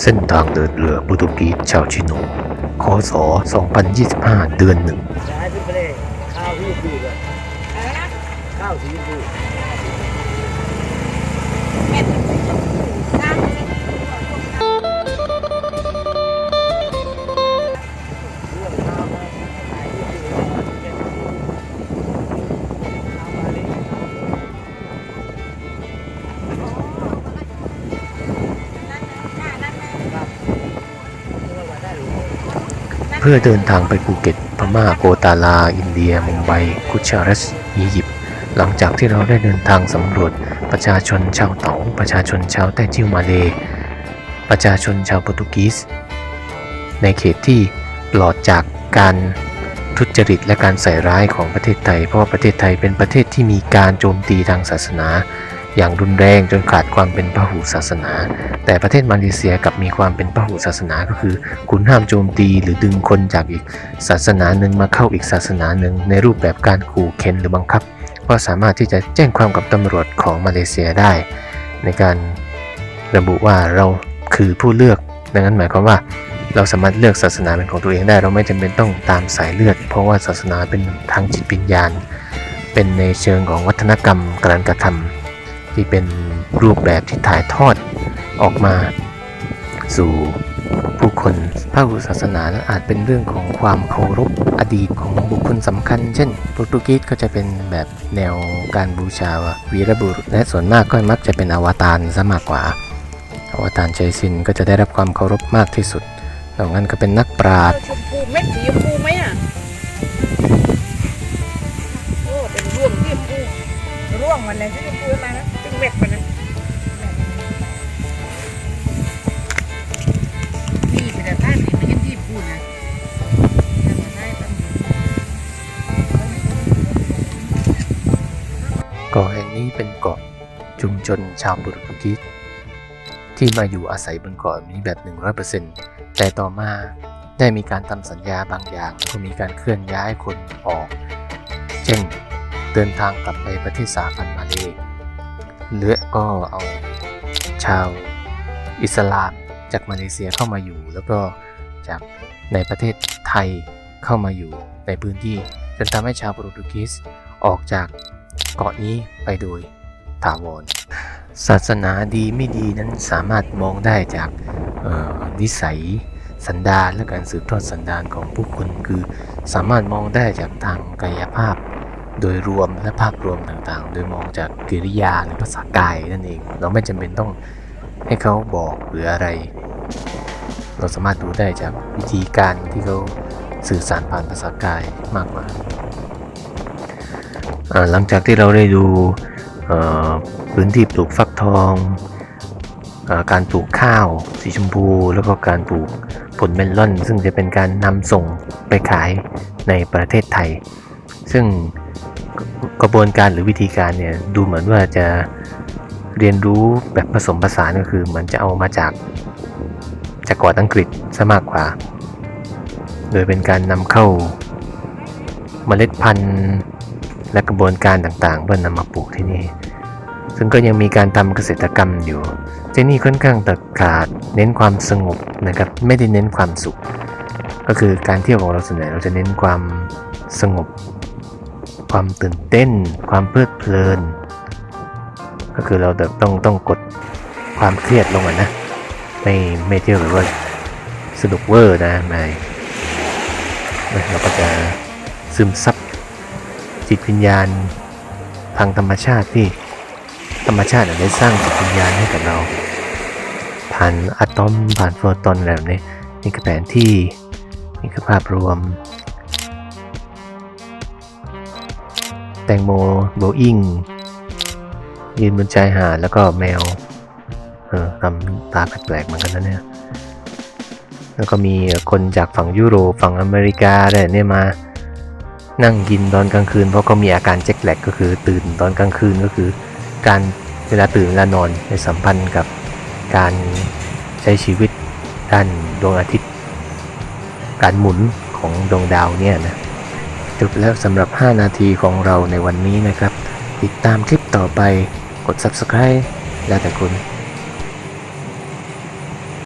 เส้นทางเดินเรือโปรตุกีสชาวชิโนคศ 2025 เดือนหนึ่งย้ายขึ้นไปเลยข้าวที่อยู่เลยข้าวสีชมพูเม็ด เพื่อเดินทางไปภูเก็ต พม่าโกตาลา อินเดีย มุมไบ กุชารัสอียิปต์หลังจากที่เราได้เดินทางสำรวจ ประชาชนชาวเต๋าประชาชนชาวแต้จิวมาเลประชาชนชาวโปรตุเกสในเขตที่ปลอดจากการทุจริตและการใส่ร้ายของประเทศไทย เพราะว่าประเทศไทยเป็นประเทศที่มีการโจมตีทางศาสนา อย่างรุนแรงจนขาดความเป็นพหุศาสนา แต่ประเทศมาเลเซียกับมีความเป็นพหุศาสนาก็คือ คุณห้ามโจมตีหรือดึงคนจากอีกศาสนาหนึ่งมาเข้าอีกศาสนาหนึ่งในรูปแบบการขู่เข็นหรือบังคับ ก็สามารถที่จะแจ้งความกับตำรวจของมาเลเซียได้ ในการระบุว่าเราคือผู้เลือก ดังนั้นหมายความว่าเราสามารถเลือกศาสนาเป็นของตัวเองได้ เราไม่จำเป็นต้องตามสายเลือด เพราะว่าศาสนาเป็นทางจิตวิญญาณ เป็นในเชิงของวัฒนกรรมการกระทำ ที่เป็นรูปแบบที่ถ่ายทอดออกมาสู่ผู้คนพระพุทธศาสนานั้นอาจเป็นเรื่องของความเคารพอดีตของบุคคลสำคัญ เช่น โปรตุเกสก็จะเป็นแบบแนวการบูชาวีรบุรุษ และส่วนมากก็มักจะเป็นอวตารซะมากกว่า อวตารใจซินก็จะได้รับความเคารพมากที่สุดนอกนั้นก็เป็นนักปราชญ์ชมพูเม็ดสีชมพูไหมอะโอ้เป็นร่วงที่ชมพูร่วงมันเลยที่ชมพูมานะ ตึงเม็ดมันนะนี่เป็นแต่ท่านนี่ไม่ใช่ที่พูดนะเกาะแห่งนี้เป็นเกาะชุมชนชาวโปรตุเกสที่มาอยู่อาศัยบนเกาะนี้แบบ 100%แต่ต่อมาได้มีการทำสัญญาบางอย่างก็มีการเคลื่อนย้ายคนออก เช่น เดินทางกลับไปประเทศสาพันธ์มาเล หรือก็เอาชาวอิสลามจากมาเลเซียเข้ามาอยู่ แล้วก็จากในประเทศไทยเข้ามาอยู่ในพื้นที่จนทำให้ชาวโปรตุเกสออกจากเกาะนี้ไปโดยถาวรศาสนาดีไม่ดีนั้นสามารถมองได้จากนิสัยสันดานและการสืบทอดสันดานของผู้คนคือสามารถมองได้จากทางกายภาพ โดยรวมและภาพรวมต่างๆ โดยมองจากกิริยาหรือภาษากายนั่นเอง เราไม่จำเป็นต้องให้เขาบอกหรืออะไร เราสามารถดูได้จากวิธีการที่เขาสื่อสารผ่านภาษากายมากกว่าหลังจากที่เราได้ดูพื้นที่ปลูกฟักทองอาการปลูกข้าวสีชมพู แล้วก็การปลูกผลเมลอน ซึ่งจะเป็นการนำส่งไปขายในประเทศไทย ซึ่ง กระบวนการหรือวิธีการเนี่ยดูเหมือนว่าจะเรียนรู้แบบผสมผสานก็คือเหมือนจะเอามาจากจากเกาะอังกฤษซะมากกว่า โดยเป็นการนำเข้าเมล็ดพันธุ์และกระบวนการต่างๆ เพื่อนำมาปลูกที่นี่ ซึ่งก็ยังมีการทำเกษตรกรรมอยู่ที่นี่ค่อนข้างตัดขาดเน้นความสงบนะครับไม่ได้เน้นความสุข ก็คือการเที่ยวของเราส่วนใหญ่เราจะเน้นความสงบ ความตื่นเต้น ความเพลิดเพลิน ก็คือเราต้องต้องกดความเครียดลงอะนะ ไม่ไม่เที่ยวแบบว่าสนุกเวอร์นะไม่เราก็จะซึมซับจิตวิญญาณทางธรรมชาติที่ธรรมชาติได้สร้างจิตวิญญาณให้กับเรา ผ่านอะตอมผ่านโฟตอนอะไรแบบนี้นี่คือแผนที่นี่คือภาพรวม แตงโมโบอิงยืนบนชายหาดแล้วก็แมว เออทำตาแปลกๆเหมือนกันนะเนี่ย แล้วก็มีคนจากฝั่งยุโรปฝั่งอเมริกาอะไรเนี่ยมานั่งกินตอนกลางคืน เพราะก็มีอาการเจ็คแลกก็คือตื่นตอนกลางคืนก็คือ การเวลาตื่นเวลานอนในสัมพันธ์กับการใช้ชีวิตด้านดวงอาทิตย์ การหมุนของดวงดาวเนี่ยนะ จบแล้วสำหรับ 5 นาทีของเราในวันนี้นะครับ ติดตามคลิปต่อไปกด subscribe แล้วแต่คุณ